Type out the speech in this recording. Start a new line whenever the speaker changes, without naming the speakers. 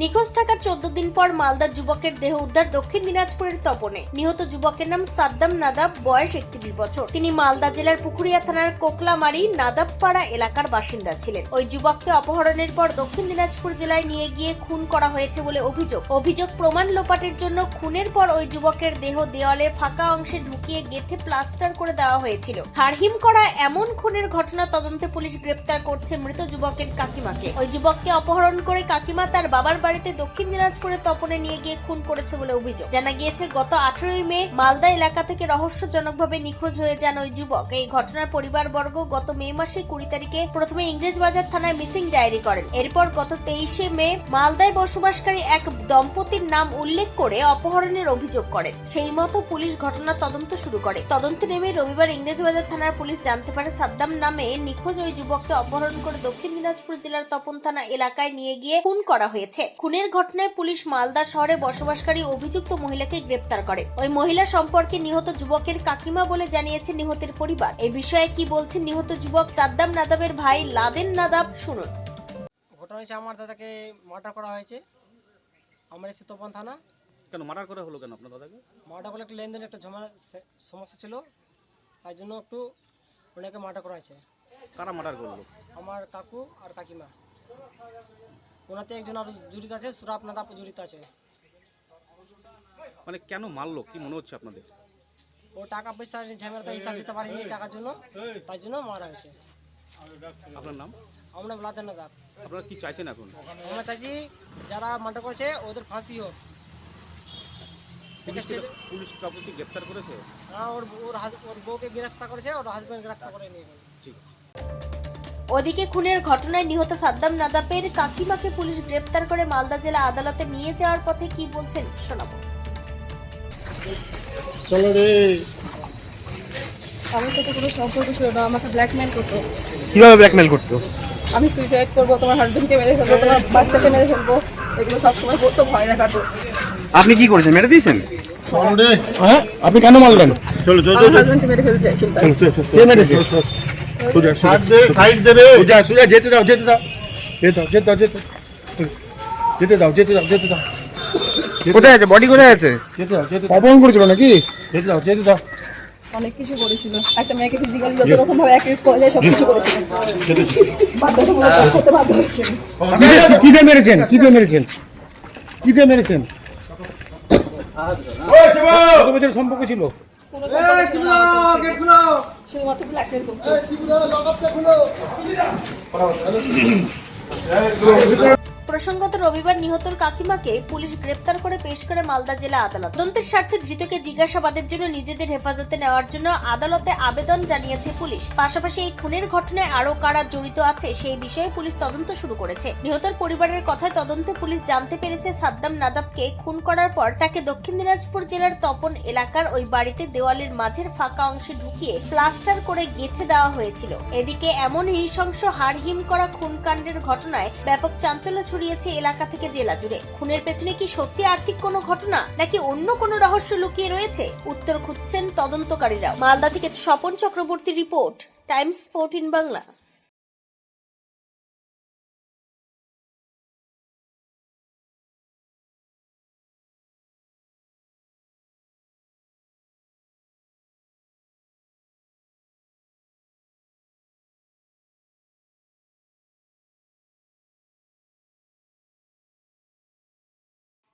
নিখোঁজ থাকার চোদ্দ দিন পর মালদার যুবকের দেহ উদ্ধার দক্ষিণ দিনাজপুরের তপনে। নিহত যুবকের নাম সাদ্দাম নাদাব, বয়স একত্রিশ বছর। তিনি মালদা জেলার পুকুরিয়া থানার কোকলামারি, নাদাবপাড়া এলাকার বাসিন্দা ছিলেন। ওই যুবককে অপহরণের পর দক্ষিণ দিনাজপুর জেলায় নিয়ে গিয়ে খুন করা হয়েছে বলে অভিযোগ। অভিযোগ প্রমাণ লোপাটের জন্য খুনের পর ওই যুবকের দেহ দেওয়ালের ফাঁকা অংশে ঢুকিয়ে গেথে প্লাস্টার করে দেওয়া হয়েছিল। হারহিম করা এমন খুনের ঘটনা তদন্তে পুলিশ গ্রেপ্তার করছে মৃত যুবকের কাকিমাকে। ওই যুবককে অপহরণ করে কাকিমা তার বাবার বাড়িতে দক্ষিণ দিনাজপুরে তপনে নিয়ে গিয়ে খুন করেছে বলে অভিযোগ। জানা গিয়েছে, গত আঠারোই মে মালদা এলাকা থেকে রহস্যজনকভাবে নিখোঁজ হয়ে যান ওই যুবক। এই ঘটনার পরিবারবর্গ গত মে মাসের কুড়ি তারিখে প্রথমে ইংরেজবাজার থানায় মিসিং ডায়েরি করেন। এরপর গত তেইশে মে মালদায় বসবাসকারী এক দম্পতির নাম উল্লেখ করে অপহরণের অভিযোগ করেন। সেই মতো পুলিশ ঘটনা তদন্ত শুরু করে। তদন্ত নেমে রবিবার ইংরেজবাজার থানার পুলিশ জানতে পারে, সাদ্দাম নামে নিখোঁজ ওই যুবককে অপহরণ করে দক্ষিণ দিনাজপুর জেলার তপন থানা এলাকায় নিয়ে গিয়ে খুন করা হয়েছে। খুনের ঘটনায় পুলিশ মালদা শহরে বসবাসকারী অভিযুক্ত মহিলাকে গ্রেপ্তার করে। ওই মহিলা সম্পর্কে নিহত যুবকের কাকিমা বলে জানিয়েছে নিহতের পরিবার। এই বিষয়ে কি বলছেন নিহত যুবক সাদ্দাম নাদাবের ভাই লাদেন নাদাব শুনুন।
ঘটনা হয়েছে আমার দাদাকে মার্ডার করা হয়েছে। আমার এসে তপন থানা।
কেন মার্ডার করা হলো কেন আপনার দাদাকে?
মার্ডার করলে একটা লেনদেন একটা ঝামেলা সে- সমস্যা ছিল। তাই জন্য একটু ওনাকে মার্ডার করা হয়েছে।
কারা মার্ডার করল?
আমার কাকু আর কাকিমা। ওনাতে একজন আরও জড়িত আছে সুরাপ নাদাপ জড়িত আছে।
মানে কেন মারলো? কি মনে হচ্ছে আপনাদের?
ও টাকা পয়সা ঝামেলাটা হিসাব দিতে পারিনি টাকার জন্য তাই জন্য মারা হয়েছে।
আপনার নাম?
আমরা লাদেন নাদাপ
আপনারা কি চাইছেন এখন?
আমরা চাইছি যারা মার্ডার করেছে ওদের ফাঁসি হোক।
পুলিশ কাউকে গ্রেপ্তার করেছে?
হ্যাঁ ওর ওর ওর বউকে গ্রেফতার করেছে ওর হাজব্যান্ড গ্রেফতার করে নিয়ে
ওদিকে খুনের ঘটনায় নিহত সাদ্দাম নাদাবের কাকিমাকে পুলিশ গ্রেপ্তার করে মালদা জেলা আদালতে নিয়ে যাওয়ার পথে কি বলছেন শোনাবো।
চলো রে।
আমার সাথে কোনো সম্পর্ক ছিল না আমাকে ব্ল্যাকমেল করতো।
কীভাবে ব্ল্যাকমেল করতো?
আমি সুইসাইড করব তোমার হাজবেন্ডকে মেরে ফেলব তোমার বাচ্চাকে মেরে ফেলব এগুলো সবসময় বলতো ভয় দেখাতো।
আপনি কি করেছেন? মেরে দিয়েছেন?
চলো রে। হ্যাঁ? আপনি কেন মারলেন? চলো চলো
হাজবেন্ডকে মেরে ফেলতে
সোজা সাইড দে সাইড দে রে সোজা সোজা যেতে দাও যেতে দাও। যেতে দাও যেতে দাও যেতে যেতে দাও যেতে দাও যেতে দাও।
কোথায় আছে? বডি কোথায় আছে?
যেতে দাও যেতে অপমান করেছিল নাকি? যেতে দাও যেতে দাও।
অনেক কিছু করেছিল। একটা মেয়েকে ফিজিক্যালি যত রকম ভাবে অ্যাকিউজ করা যায় সব কিছু করেছিল বাধ্যতামূলক করতে বাধ্য হয়েছিল
কি দিয়ে মেরেছেন? কি দিয়ে মেরেছেন? কি দিয়ে মেরেছেন কত বছর সম্পর্ক ছিল?
শুধুমাত্র ব্ল্যাকমেল করতো
প্রসঙ্গত রবিবার নিহতর কাকিমাকে পুলিশ গ্রেপ্তার করে পেশ করে মালদা জেলা আদালত। তদন্তের স্বার্থে ধৃতকে জিজ্ঞাসাবাদের জন্য নিজেদের হেফাজতে নেওয়ার জন্য আদালতে আবেদন জানিয়েছে পুলিশ। পাশাপাশি এই খুনের ঘটনায় আরও কারা জড়িত আছে সেই বিষয়ে পুলিশ তদন্ত শুরু করেছে। নিহতর পরিবারের কথায় তদন্তে পুলিশ জানতে পেরেছে সাদ্দাম নাদাবকে খুন করার পর তাকে দক্ষিণ দিনাজপুর জেলার তপন এলাকার ওই বাড়িতে দেওয়ালের মাঝের ফাঁকা অংশে ঢুকিয়ে প্লাস্টার করে গেঁথে দেওয়া হয়েছিল। এদিকে এমন নৃশংস হাড়হিম করা খুনকাণ্ডের ঘটনায় ব্যাপক চাঞ্চল্য ছড়িয়েছে এলাকা থেকে জেলা জুড়ে। খুনের পেছনে কি সত্যি আর্থিক কোনো ঘটনা, নাকি অন্য কোনো রহস্য লুকিয়ে রয়েছে? উত্তর খুঁজছেন তদন্তকারীরা মালদা থেকে Swapan Chakraborty report, Times fourteen Bangla.